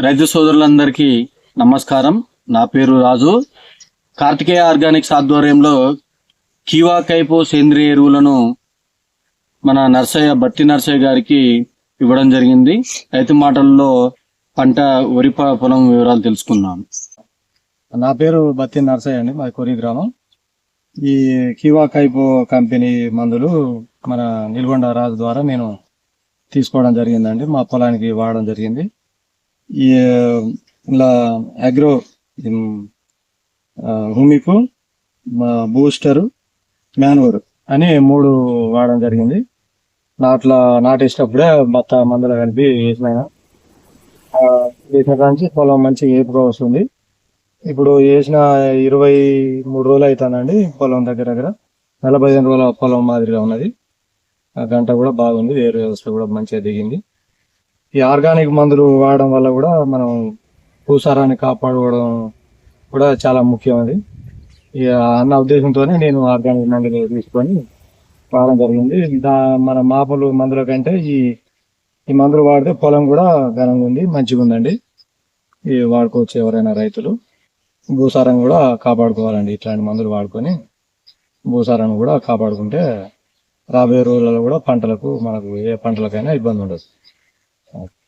రైతు సోదరులందరికీ నమస్కారం. నా పేరు రాజు. కార్తికేయ ఆర్గానిక్స్ ఆధ్వర్యంలో కీవా కైపో సేంద్రియ ఎరువులను మన నర్సయ్య బట్టి నర్సయ్య గారికి ఇవ్వడం జరిగింది. రైతు మాటల్లో పంట వరి పొలం వివరాలు తెలుసుకుందాం. నా పేరు బత్తి నర్సయ్య అండి. మా కొరి గ్రామం. ఈ కీవా కైపో కంపెనీ మందులు మన నిల్గొండ రాజు ద్వారా నేను తీసుకోవడం జరిగిందండి. మా పొలానికి వాడడం జరిగింది. ఇలా అగ్రో హుమికు బూస్టర్ మ్యాన్వర్ అని మూడు వాడడం జరిగింది. నాట్ల నాటేసేటప్పుడే బత్త మందులు కలిపి వేసిన వేసిన కాంచి పొలం మంచి ఏపుగా వస్తుంది. ఇప్పుడు వేసిన ఇరవై మూడు రోజులు అవుతానండి పొలం దగ్గర దగ్గర. నలభై ఐదు రోజుల పొలం మాదిరిగా ఉన్నది. ఆ గంట కూడా బాగుంది వేరు వ్యవస్థ కూడా మంచిగా దిగింది. ఈ ఆర్గానిక్ మందులు వాడడం వల్ల కూడా మనం భూసారాన్ని కాపాడుకోవడం కూడా చాలా ముఖ్యం అది. ఇక అన్న ఉద్దేశంతోనే నేను ఆర్గానిక్ మందులు తీసుకొని వాడడం జరిగింది. దా మన మాపలు మందుల కంటే ఈ ఈ మందులు వాడితే పొలం కూడా ఘనంగా ఉంది మంచిగా ఉందండి. ఇవి వాడుకోవచ్చు ఎవరైనా రైతులు. భూసారం కూడా కాపాడుకోవాలండి ఇట్లాంటి మందులు వాడుకొని. భూసారాన్ని కూడా కాపాడుకుంటే రాబోయే రోజులలో కూడా పంటలకు మనకు ఏ పంటలకైనా ఇబ్బంది ఉండదు. Okay.